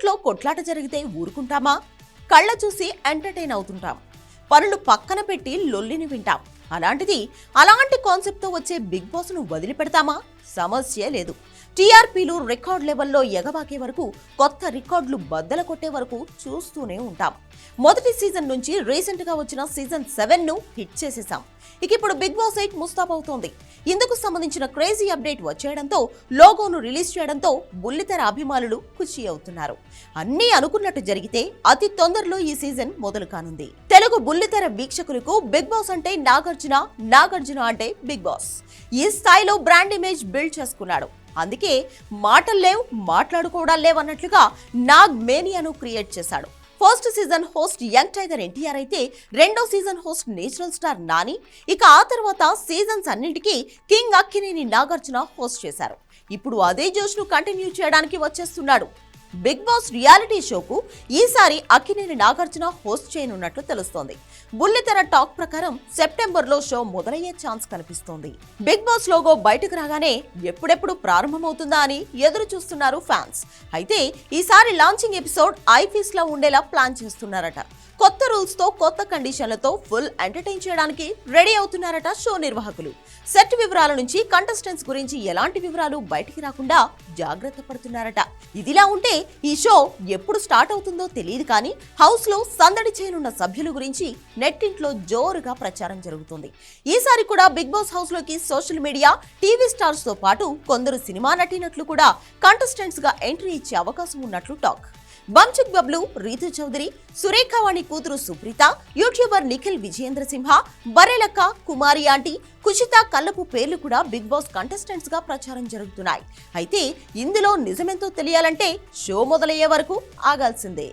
ఇంట్లో కొట్లాట జరిగితే ఊరుకుంటామా? కళ్ళ చూసి ఎంటర్టైన్ అవుతుంటాం. పనులు పక్కన పెట్టి లొల్లిని వింటాం. అలాంటిది అలాంటి కాన్సెప్ట్తో వచ్చే బిగ్ బాస్ను వదిలిపెడతామా? సమస్య లేదు. టీఆర్పీలు రికార్డ్ లెవెల్లో ఎగబాకే వరకు కొత్త రికార్డులు బద్దల కొట్టే వరకు చూస్తూనే ఉంటాం. మొదటి సీజన్ నుంచి రీసెంట్గా వచ్చిన సీజన్ సెవెన్ను హిట్ చేసేసాం. ఇక ఇప్పుడు బిగ్ బాస్ ఎయిట్ ముస్తాబవుతోంది ఇందుకు సంబంధించిన క్రేజీ అప్డేట్ వచ్చేయడంతో లోగోను రిలీజ్ చేయడంతో బుల్లితెర అభిమానులు ఖుషి అవుతున్నారు. అన్నీ అనుకున్నట్టు జరిగితే అతి తొందరలో ఈ సీజన్ మొదలు కానుంది. తెలుగు బుల్లితెర వీక్షకులకు బిగ్ బాస్ అంటే నాగార్జున నాగార్జున అంటే బిగ్ బాస్. ఈ స్థాయిలో బ్రాండ్ ఇమేజ్ బిల్డ్ చేసుకున్నాడు. అందుకే మాటలు లేవు మాట్లాడుకోవడాలు లేవన్నట్లుగా నాగ్ మేనియాను క్రియేట్ చేశాడు. First season host young tiger NTR అయితే రెండో season host natural star Nani. ఇక ఆ తర్వాత సీజన్స్ అన్నింటికీ కింగ్ అక్కినేని నాగార్జున హోస్ట్ చేశారు. ఇప్పుడు అదే జోష్ను కంటిన్యూ చేయడానికి వచ్చేస్తున్నాడు. బిగ్ బాస్ రియాలిటీ షోకు ఈసారి అక్కినేని నాగార్జున హోస్ట్ చేయనున్నట్లు తెలుస్తోంది. బుల్లితెర టాక్ ప్రకారం సెప్టెంబర్లో షో మొదలయ్యే ఛాన్స్ కనిపిస్తోంది. బిగ్ బాస్ లోగో బయటకు రాగానే ఎప్పుడెప్పుడు ప్రారంభమవుతుందా అని ఎదురు చూస్తున్నారు ఫ్యాన్స్. అయితే ఈసారి లాంచింగ్ ఎపిసోడ్ ఐఫీస్లో ఉండేలా ప్లాన్ చేస్తున్నారట. కొత్త రూల్స్తో కొత్త కండిషన్లతో ఫుల్ ఎంటర్టైన్ చేయడానికి రెడీ అవుతున్నారట షో నిర్వాహకులు. సెట్ వివరాల నుంచి కంటెస్టెంట్స్ గురించి ఎలాంటి వివరాలు బయటికి రాకుండా జాగ్రత్త పడుతున్నారట. ఇదిలా ఉంటే ఈ షో ఎప్పుడు స్టార్ట్ అవుతుందో తెలియదు కానీ హౌస్లో సందడి చేయనున్న సభ్యుల గురించి నెట్టింట్లో జోరుగా ప్రచారం జరుగుతుంది. ఈసారి కూడా బిగ్ బాస్ హౌస్లోకి సోషల్ మీడియా టీవీ స్టార్స్తో పాటు కొందరు సినిమా నటినట్లు కూడా కంటెస్టెంట్స్గా ఎంట్రీ ఇచ్చే అవకాశం ఉన్నట్లు టాక్. బంచుక్ బబ్లు రీతు చౌదరి సురేఖవాణి కూతురు సుప్రీత యూట్యూబర్ నిఖిల్ విజయేంద్ర సింహ బరేలక్క కుమారి ఆంటీ కుషిత కల్లపు పేర్లు కూడా బిగ్ బాస్ కంటెస్టెంట్స్గా ప్రచారం జరుగుతున్నాయి. అయితే ఇందులో నిజమెంతో తెలియాలంటే షో మొదలయ్యే వరకు ఆగాల్సిందే.